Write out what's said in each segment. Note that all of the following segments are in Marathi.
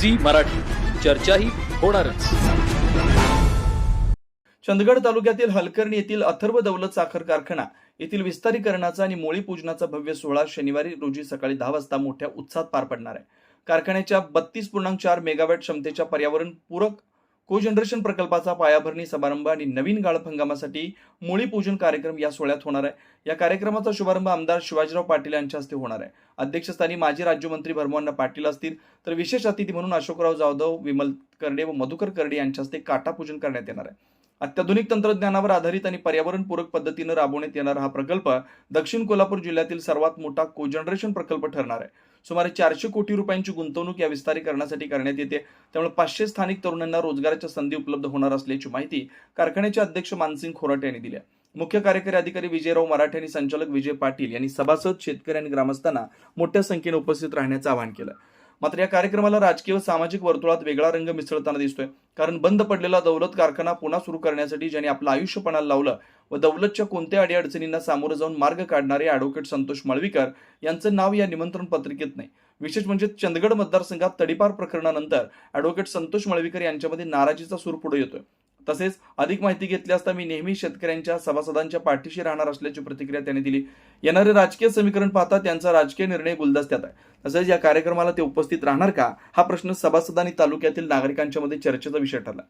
झी मराठी. चर्चाही होणारच. चंदगड तालुक्यातील हलकर्णी येथील अथर्व दौलत साखर कारखाना येथील विस्तारीकरणाचा आणि मोळी पूजनाचा भव्य सोहळा शनिवारी रोजी सकाळी दहा वाजता मोठ्या उत्साहात पार पडणार आहे. कारखान्याच्या बत्तीस पूर्णांक चार मेगावॅट क्षमतेच्या पर्यावरण पूरक कोजनरेशन प्रकल्पाचा पायाभरणी समारंभ आणि नवीन गाळप हंगामासाठी मुळी पूजन कार्यक्रम या सोहळ्यात होणार आहे. या कार्यक्रमाचा शुभारंभ आमदार शिवाजीराव पाटील यांच्या हस्ते होणार आहे. अध्यक्षस्थानी माजी राज्यमंत्री भरमोहन पाटील असतील तर विशेष अतिथी म्हणून अशोकराव जाधव विमल करडे व मधुकर करडे यांच्या हस्ते काटा पूजन करण्यात येणार आहे. अत्याधुनिक तंत्रज्ञानावर आधारित आणि पर्यावरणपूरक पद्धतीनं राबवण्यात येणारा हा प्रकल्प दक्षिण कोल्हापूर जिल्ह्यातील सर्वात मोठा कोजनरेशन प्रकल्प ठरणार आहे. सुमारे चारशे कोटी रुपयांची गुंतवणूक या विस्तारीकरणासाठी करण्यात येते. त्यामुळे पाचशे स्थानिक तरुणांना रोजगाराच्या संधी उपलब्ध होणार असल्याची माहिती कारखान्याचे अध्यक्ष मानसिंग खोराटे यांनी दिली आहे. मुख्य कार्यकारी अधिकारी विजयराव मराठे आणि संचालक विजय पाटील यांनी सभासद शेतकरी आणि ग्रामस्थांना मोठ्या संख्येने उपस्थित राहण्याचं आवाहन केलं. मात्र या कार्यक्रमाला राजकीय व सामाजिक वर्तुळात वेगळा रंग मिसळताना दिसतोय. कारण बंद पडलेला दौलत कारखाना पुन्हा सुरू करण्यासाठी ज्यांनी आपलं आयुष्यपणाला लावलं व दौलतच्या कोणत्या अडीअडचणींना सामोरं जाऊन मार्ग काढणारे अॅडव्होकेट संतोष मळवीकर यांचं नाव या निमंत्रण पत्रिकेत नाही. विशेष म्हणजे चंदगड मतदारसंघात तडीपार प्रकरणानंतर ऍडव्होकेट संतोष मळवीकर यांच्यामध्ये नाराजीचा सूर पुढे येतोय. तसेच अधिक माहिती घेतली असता मी नेहमी शेतकऱ्यांच्या सभासदांच्या पाठीशी राहणार असल्याची प्रतिक्रिया त्यांनी दिली. येणारे राजकीय समीकरण पाहता त्यांचा राजकीय निर्णय गुलदस्त्यात आहे. तसेच या कार्यक्रमाला ते उपस्थित राहणार का? हा प्रश्न सभासद आणि तालुक्यातील नागरिकांच्या मध्ये चर्चेचा विषय ठरला.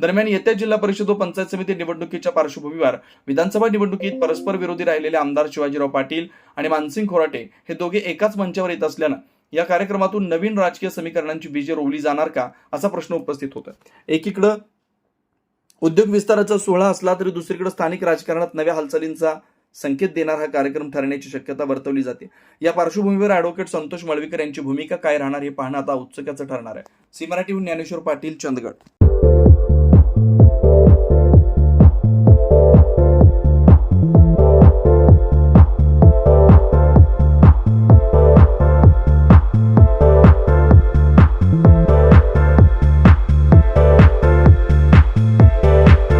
दरम्यान येत्या जिल्हा परिषद व पंचायत समिती निवडणुकीच्या पार्श्वभूमीवर विधानसभा निवडणुकीत परस्पर विरोधी राहिलेले आमदार शिवाजीराव पाटील आणि मानसिंग खोराटे हे दोघे एकाच मंचावर येत असल्यानं या कार्यक्रमातून नवीन राजकीय समीकरणांची बीजे रोवली जाणार का? असा प्रश्न उपस्थित होता एकीकडं उद्योग विस्ताराचा सोहळा असला तरी दुसरीकडे स्थानिक राजकारणात नव्या हालचालींचा संकेत देणारा हा कार्यक्रम ठरण्याची शक्यता वर्तवली जाते. या पार्श्वभूमीवर अॅडव्होकेट संतोष मळवीकर यांची भूमिका काय राहणार हे पाहणं आता उत्सुकाचं ठरणार आहे. सी मराठीहून ज्ञानेश्वर पाटील चंदगड.